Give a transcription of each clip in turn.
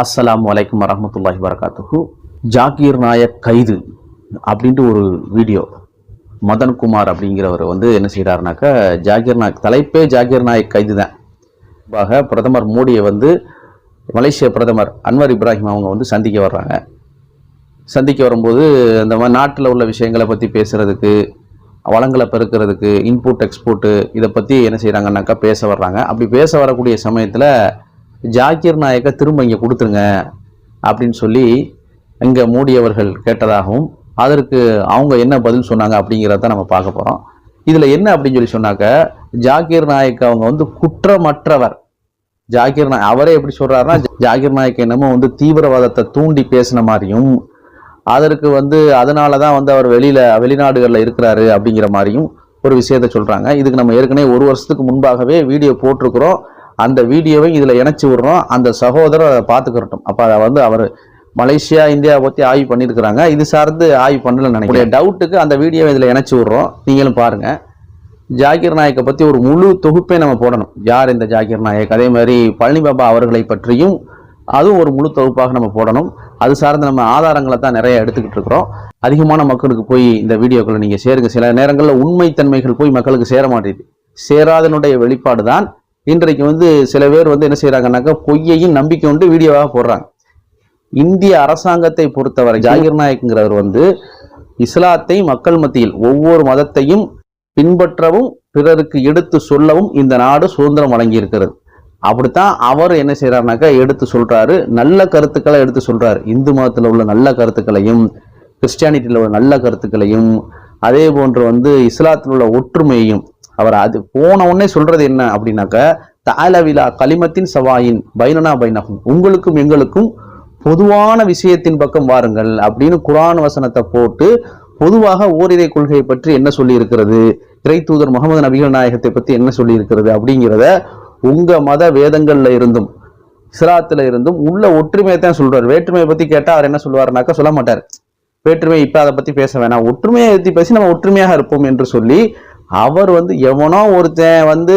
அஸ்லாம் வலைக்கம் வரமத்துல்லாஹி வரகாத்துஹு ஜாகீர் நாயக் கைது அப்படின்ட்டு ஒரு வீடியோ. மதன் குமார் அப்படிங்கிறவர் வந்து என்ன செய்கிறாருனாக்கா ஜாகீர் நாயக் தலைப்பே ஜாகீர் நாயக் கைது தான் குறிப்பாக பிரதமர் மோடியை வந்து மலேசிய பிரதமர் அன்வர் இப்ராஹிம் அவங்க வந்து சந்திக்க வர்றாங்க. சந்திக்க வரும்போது இந்த மாதிரி நாட்டில் உள்ள விஷயங்களை பற்றி பேசுகிறதுக்கு வளங்களை பெருக்கிறதுக்கு இன்புட் எக்ஸ்போர்ட்டு இதை பற்றி என்ன செய்கிறாங்கன்னாக்கா பேச வர்றாங்க. அப்படி பேச வரக்கூடிய சமயத்தில் ஜாக்கிர் நாயக்கை திரும்ப இங்கே கொடுத்துருங்க அப்படின்னு சொல்லி இங்கே மூடியவர்கள் கேட்டதாகவும் அதற்கு அவங்க என்ன பதில் சொன்னாங்க அப்படிங்கிறத நம்ம பார்க்க போகிறோம் இதில் என்ன அப்படின்னு சொல்லி சொன்னாக்க ஜாக்கிர் நாயக் அவங்க வந்து குற்றமற்றவர். ஜாகிர் நாய் அவரே எப்படி சொல்கிறாருன்னா ஜாகிர் நாயக் என்னமோ வந்து தீவிரவாதத்தை தூண்டி பேசின மாதிரியும் அதற்கு வந்து அதனால தான் வந்து அவர் வெளியில் வெளிநாடுகளில் இருக்கிறாரு அப்படிங்கிற மாதிரியும் ஒரு விஷயத்த சொல்கிறாங்க இதுக்கு நம்ம ஏற்கனவே ஒரு வருஷத்துக்கு முன்பாகவே வீடியோ போட்டிருக்கிறோம். அந்த வீடியோவை இதில் இணைச்சி விடுறோம். அந்த சகோதரர் அதை பார்த்துக்கிறட்டும். அப்போ அதை வந்து அவர் மலேசியா இந்தியாவை பற்றி ஆய்வு பண்ணியிருக்கிறாங்க. இது சார்ந்து ஆய்வு பண்ணலன்னு நினைக்கிறேன். டவுட்டுக்கு அந்த வீடியோவை இதில் இணைச்சி விடுறோம். நீங்களும் பாருங்கள் ஜாகிர் நாயக்கை பற்றி ஒரு முழு தொகுப்பை நம்ம போடணும். யார் இந்த ஜாகிர் நாயக்? அதே மாதிரி பழனி பாபா அவர்களை பற்றியும் அதுவும் ஒரு முழு தொகுப்பாக நம்ம போடணும். அது சார்ந்த நம்ம ஆதாரங்களை தான் நிறைய எடுத்துக்கிட்டு இருக்கிறோம். அதிகமான மக்களுக்கு போய் இந்த வீடியோக்களை நீங்கள் சேருங்க. சில நேரங்களில் உண்மைத்தன்மைகள் போய் மக்களுக்கு சேர மாட்டேங்குது. சேராதனுடைய வெளிப்பாடு தான் இன்றைக்கு வந்து சில பேர் வந்து என்ன செய்கிறாங்கன்னாக்கா பொய்யையும் நம்பிக்கை கொண்டு வீடியோவாக போடுறாங்க. இந்திய அரசாங்கத்தை பொறுத்தவரை ஜாகிர் நாயக்ங்கிறவர் வந்து இஸ்லாத்தை மக்கள் மத்தியில் ஒவ்வொரு மதத்தையும் பின்பற்றவும் பிறருக்கு எடுத்து சொல்லவும் இந்த நாடு சுதந்திரம் வழங்கி இருக்கிறது அப்படித்தான் அவர் என்ன செய்கிறாருனாக்கா எடுத்து சொல்கிறாரு நல்ல கருத்துக்களை எடுத்து சொல்கிறாரு இந்து மதத்தில் உள்ள நல்ல கருத்துக்களையும் கிறிஸ்டியானிட்டியில் உள்ள நல்ல கருத்துக்களையும் அதே போன்று வந்து இஸ்லாத்தில் உள்ள ஒற்றுமையையும் அவர் அது போன உடனே சொல்றது என்ன அப்படின்னாக்கா தாலவிலா களிமத்தின் சவாயின் பைனனா பைனகும் உங்களுக்கும் எங்களுக்கும் பொதுவான விஷயத்தின் பக்கம் வாருங்கள் அப்படின்னு குரான் வசனத்தை போட்டு பொதுவாக ஓரிரை கொள்கையை பற்றி என்ன சொல்லி இருக்கிறது இறை தூதர் முகமது நபிகள் நாயகத்தை பற்றி என்ன சொல்லி இருக்கிறது அப்படிங்கிறத உங்க மத வேதங்கள்ல இருந்தும் சிராத்துல இருந்தும் உள்ள ஒற்றுமையை தான் சொல்றாரு. வேற்றுமையை பத்தி கேட்டா அவர் என்ன சொல்லுவாருனாக்கா சொல்ல மாட்டார். வேற்றுமை இப்ப அதை பத்தி பேச வேணாம். ஒற்றுமையை பத்தி பேசி நம்ம ஒற்றுமையாக இருப்போம் என்று சொல்லி அவர் வந்து எவனோ ஒருத்தன் வந்து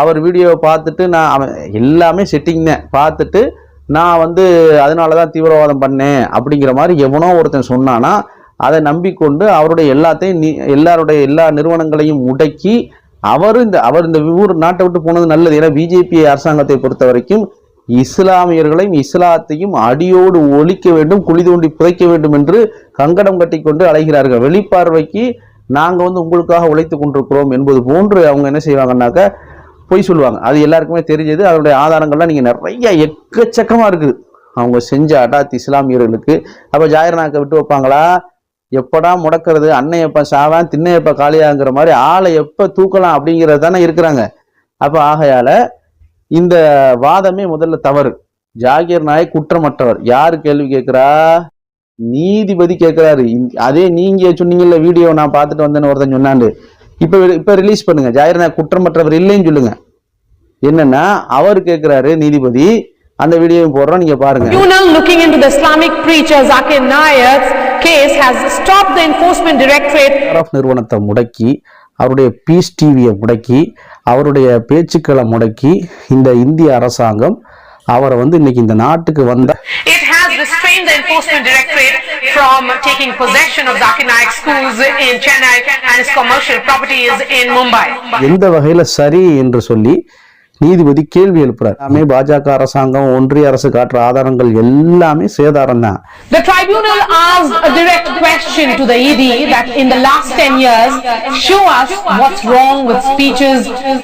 அவர் வீடியோவை பார்த்துட்டு நான் அவன் எல்லாமே செட்டிங் தான். பார்த்துட்டு நான் வந்து அதனால தான் தீவிரவாதம் பண்ணேன் அப்படிங்கிற மாதிரி எவனோ ஒருத்தன் சொன்னானா அதை நம்பிக்கொண்டு அவருடைய எல்லாத்தையும் நீ எல்லாருடைய எல்லா நிறுவனங்களையும் முடக்கி அவர் இந்த அவர் இந்த ஊர் நாட்டை விட்டு போனது நல்லது. ஏன்னா பிஜேபி அரசாங்கத்தை பொறுத்த வரைக்கும் இஸ்லாமியர்களையும் இஸ்லாத்தையும் அடியோடு ஒழிக்க வேண்டும் குழி தோண்டி புதைக்க வேண்டும் என்று கங்கடம் கட்டிக்கொண்டு அலைகிறார்கள். வெளிப்பார்வைக்கு நாங்கள் வந்து உங்களுக்காக உழைத்து கொண்டிருக்கிறோம் என்பது போன்று அவங்க என்ன செய்வாங்கன்னாக்க பொய் சொல்லுவாங்க. அது எல்லாருக்குமே தெரிஞ்சது. அதனுடைய ஆதாரங்கள்லாம் நீங்கள் நிறைய எக்கச்சக்கமாக இருக்குது. அவங்க செஞ்ச அடாத் இஸ்லாமியர்களுக்கு. அப்போ ஜாயிரநாக்கை விட்டு வைப்பாங்களா? எப்படா முடக்கிறது? அன்னை எப்ப சாவான்? திண்ணை காலியாங்கிற மாதிரி ஆளை எப்போ தூக்கலாம் அப்படிங்கிறது தானே இருக்கிறாங்க. அப்போ ஆகையால் இந்த வாதமே முதல்ல தவறு. ஜாகிர் நாயக் குற்றமற்றவர். யார் கேள்வி கேட்குறா? நீதிபதி கேட்கிறாரு அதே நீங்க சொன்னீங்கல்ல வீடியோ நான் பார்த்துட்டு வந்தேன்னு ஒருத்தன் சொன்னாண்டு. இப்ப இப்ப ரிலீஸ் பண்ணுங்க. நாயக் குற்றமற்றவர் இல்லைன்னு சொல்லுங்க. என்னன்னா அவர் கேட்கிறாரு நீதிபதி அந்த வீடியோவும் போடுறோம் நீங்க பாருங்க. Tribunal looking into the Islamic preacher Zakir Naik's case has stopped the Enforcement Directorate. RF நிறுவனத்தை முடக்கி அவருடைய பீஸ் டிவியை முடக்கி அவருடைய பேச்சுக்களை முடக்கி இந்த இந்திய அரசாங்கம் அவரை வந்து இன்னைக்கு இந்த நாட்டுக்கு வந்த restrained the Enforcement Directorate from taking possession of Zakir Naik schools in Chennai and his commercial properties in Mumbai. எந்த வகையில சரி என்று சொல்லி நீதிபதி கேள்வி எழுப்புறார் எல்லாமே பாஜக அரசாங்கம் ஒன்றிய அரசு காட்டுற ஆதாரங்கள் எல்லாமே சேதாரம் தான் The tribunal asked a direct question to the ED that in the last 10 years, show us what's wrong with speeches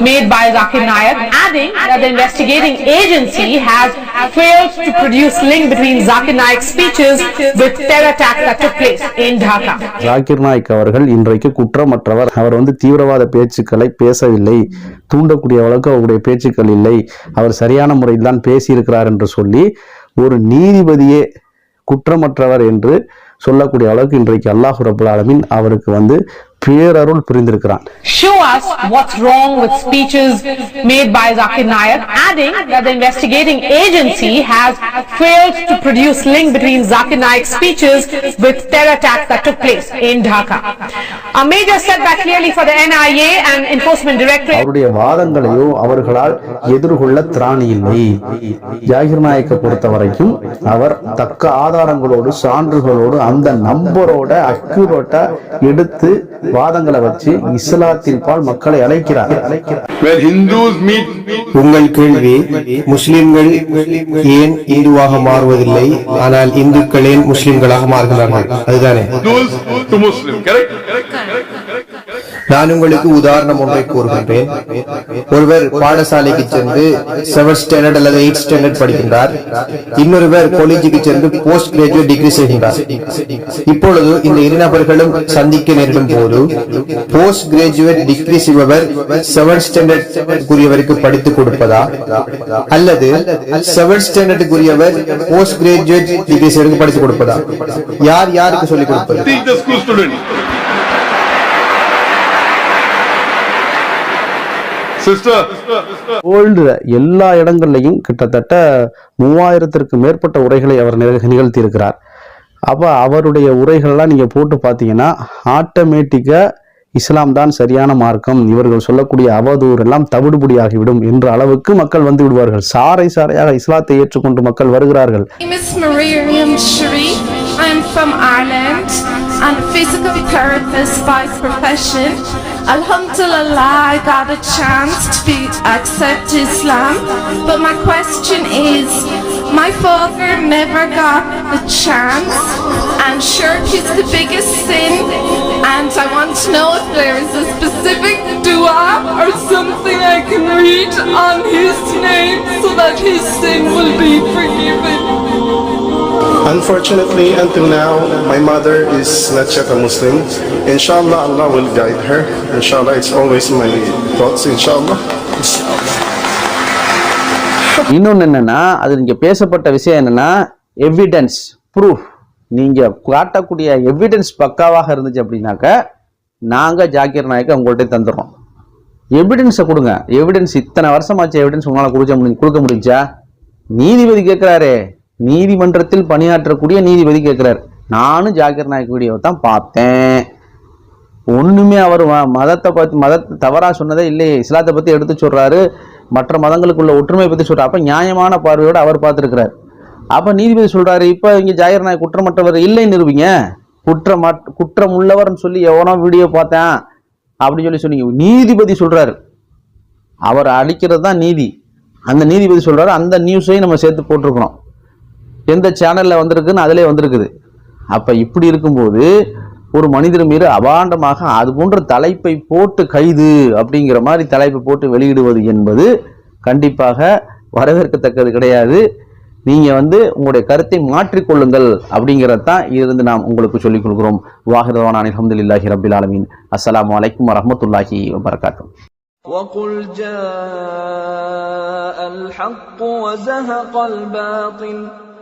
made by Zakir Naik, adding that the investigating agency has failed to produce link between Zakir Naik's speeches with terror attacks that took place in Dhaka. Zakir Naik அவர்கள் இன்றைக்கு குற்றமற்றவர் அவர் வந்து தீவிரவாத பேச்சுக்களை பேசவில்லை தூண்டக்கூடிய அளவுக்கு அவருடைய பேச்சுக்கள் இல்லை அவர் சரியான முறையில் தான் பேசியிருக்கிறார் என்று சொல்லி ஒரு நீதிபதியே குற்றமற்றவர் என்று சொல்லக்கூடிய அளவுக்கு இன்றைக்கு அல்லாஹ் ரபுல் ஆலமின் அவருக்கு வந்து பேரருள் புரிந்திருக்கிறான் show us what's wrong with speeches made by Zakir Naik, adding that the investigating agency has failed to produce link between Zakir Naik's speeches with terror attacks that took place in Dhaka. A major setback clearly for the NIA and Enforcement Directorate. அவருடைய வாதங்களையோ அவர்களால் எதிர்கொள்ள திராணி இல்லை ஜாகிர் நாயக்கை பொறுத்த வரைக்கும் அவர் தக்க ஆதாரங்களோடு சான்றுகளோடு அந்த நம்பரோட அக்யூரேட்டா எடுத்து வாதங்களை வச்சு இஸ்லாத்தின் பால் மக்களை அழைக்கிறார். உங்கள் கேள்வி முஸ்லிம்கள் ஏன் இந்துவாக மாறுவதில்லை? ஆனால் இந்துக்கள் ஏன் முஸ்லிம்களாக மாறுகிறார்கள்? அதுதானே. நான் உங்களுக்கு உதாரணம் ஒன்றை கூறுகின்றேன். ஒருவர் பாடசாலைக்கு சென்று செவன் ஸ்டாண்டர்ட் அல்லது எயிட் ஸ்டாண்டர்ட் படிக்கின்றார். இன்னொருவர் காலேஜுக்கு சென்று போஸ்ட் கிராஜுவேட் டிகிரி செய்கின்றார். இப்பொழுது இந்த இரு நபர்களும் சந்திக்க நேரிடும் போது போஸ்ட் கிராஜுவேட் டிகிரி செய்பவர் செவன் ஸ்டாண்டர்ட் படித்துக் கொடுப்பதா? அல்லது செவன் ஸ்டாண்டர்டுக்குரியவர் போஸ்ட் கிராஜுவேட் டிகிரி செய்வதற்கு படித்துக் கொடுப்பதா? யார் யாருக்கு சொல்லிக் கொடுப்பது? வேர்ல்டு எல்லா இடங்கள்லையும் கிட்டத்தட்ட மூவாயிரத்திற்கு மேற்பட்ட உரைகளை அவர் நிக- நிகழ்த்தியிருக்கிறார். அப்போ அவருடைய உரைகள்லாம் நீங்கள் போட்டு பார்த்தீங்கன்னா ஆட்டோமேட்டிக்காக இஸ்லாம் தான் சரியான மார்க்கம். இவர்கள் சொல்லக்கூடிய அவதூறு எல்லாம் தவிடுபடியாகிவிடும் என்ற அளவுக்கு மக்கள் வந்து விடுவார்கள். சாறை சாறையாக இஸ்லாத்தை ஏற்றுக்கொண்டு மக்கள் வருகிறார்கள். I'm a physical therapist by profession. Alhamdulillah, I got a chance to be, accept Islam. But my question is, my father never got the chance, and shirk is the biggest sin. And I want to know if there is a specific dua or something I can read on his name so that his sin will be forgiven. Unfortunately, until now, my mother is not yet a Muslim. Inshallah, Allah will guide her. Inshallah, it's always my thoughts. Inshallah. இன்னொன்று என்னென்னா அது இங்கே பேசப்பட்ட விஷயம் என்னன்னா evidence proof நீங்கள் காட்டக்கூடிய evidence பக்காவாக இருந்துச்சு அப்படின்னாக்க நாங்கள் ஜாக்கிர் நாயக்கை உங்கள்கிட்ட தந்துடுறோம் எவிடன்ஸை கொடுங்க எவிடன்ஸ் இத்தனை வருஷமாச்சு எவிடன்ஸ் உங்களால் கொடுக்க முடி கொடுக்க முடிஞ்சா நீதிபதி கேட்குறாரே நீதிமன்றத்தில் பணியாற்றக்கூடிய நீதிபதி கேட்குறாரு. நானும் ஜாக்கிர் நாயக் வீடியோவை தான் பார்த்தேன். ஒன்றுமே அவர் மதத்தை பற்றி மதத்தை தவறாக சொன்னதே இல்லையே. இஸ்லாத்தை பற்றி எடுத்து சொல்கிறாரு மற்ற மதங்களுக்குள்ள ஒற்றுமை பற்றி சொல்கிறார் அப்போ நியாயமான பார்வையோடு அவர் பார்த்துருக்கிறார். அப்போ நீதிபதி சொல்கிறாரு இப்போ இங்கே ஜாகிர் நாயக் குற்றமற்றவர் இல்லைன்னு நிரூபிங்க. குற்றம் குற்றம் உள்ளவர்னு சொல்லி எவனோ வீடியோ பார்த்தேன். அப்படின்னு சொல்லி சொன்னீங்க. நீதிபதி சொல்கிறாரு அவர் அழிக்கிறது தான் நீதி. அந்த நீதிபதி சொல்கிறாரு அந்த நியூஸையும் நம்ம சேர்த்து போட்டிருக்கிறோம். எந்த சேனல்ல வந்திருக்குன்னு அதிலே வந்திருக்குது அப்ப இப்படி இருக்கும்போது ஒரு மனிதர் மீது அபாண்டமாக அது போன்ற தலைப்பை போட்டு கைது அப்படிங்கிற மாதிரி தலைப்பை போட்டு வெளியிடுவது என்பது கண்டிப்பாக வரவேற்கத்தக்கது கிடையாது நீங்க வந்து உங்களுடைய கருத்தை மாற்றிக்கொள்ளுங்கள் அப்படிங்கிறது தான் இருந்து நாம் உங்களுக்கு சொல்லிக் கொள்கிறோம் வாஹிரவான அலமதுல்லாஹி ரபில் ஆலமீன் அஸ்ஸலாமு அலைக்கும் வரஹ்மத்துல்லாஹி வபரகாத்தும் وقل جاء الحق وزهق الباطل